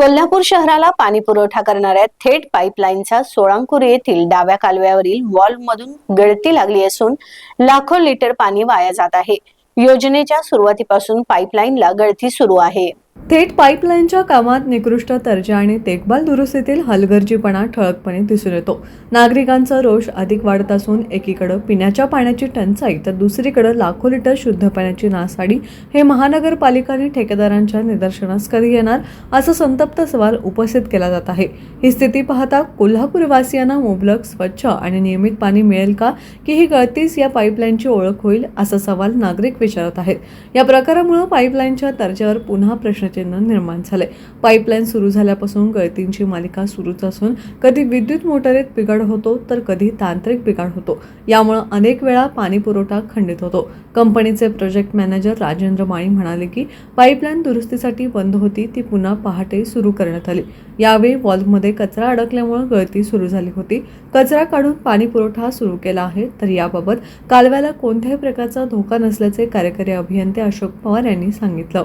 कोल्हापूर शहराला पाणी पुरवठा करणाऱ्या थेट पाईपलाईनचा सोळांकूर येथील डाव्या कालव्यावरील वॉल्वमधून गळती लागली असून लाखो लिटर पाणी वाया जात आहे. योजनेच्या सुरुवातीपासून पाईपलाईनला गळती सुरू आहे. थेट पाईपलाईनच्या कामात निकृष्ट दर्जा आणि देखभाल दुरुस्तीतील हलगर्जीपणा ठळकपणे दिसून येतो. नागरिकांचा रोष अधिक वाढत असून एकीकडं पिण्याच्या पाण्याची टंचाई तर दुसरीकडं लाखो लिटर शुद्ध पाण्याची नासाडी हे महानगरपालिका आणि ठेकेदारांच्या निदर्शनास कधी येणार असा संतप्त सवाल उपस्थित केला जात आहे. ही स्थिती पाहता कोल्हापूरवासियांना मुबलक स्वच्छ आणि नियमित पाणी मिळेल का की ही गळतीच या पाईपलाईनची ओळख होईल असा सवाल नागरिक विचारत आहेत. या प्रकारामुळे पाईपलाईनच्या दर्जावर पुन्हा प्रश्न प्रश्नचिन्ह निर्माण झाले पाईपलाईन सुरू झाल्यापासून गळतींची मालिका सुरूच असून कधी विद्युत मोटारीत बिघाड होतो तर कधी तांत्रिक बिघाड होतो. यामुळे अनेक वेळा पाणी पुरवठा खंडित होतो. कंपनीचे प्रोजेक्ट मॅनेजर राजेंद्र माळी म्हणाले की पाईपलाईन दुरुस्तीसाठी बंद होती ती पुन्हा पहाटे सुरू करण्यात आली. यावेळी वॉल्व्हमध्ये कचरा अडकल्यामुळे गळती सुरू झाली होती. कचरा काढून पाणी पुरवठा सुरू केला आहे तर याबाबत कालव्याला कोणत्याही प्रकारचा धोका नसल्याचे कार्यकारी अभियंते अशोक पवार यांनी सांगितलं.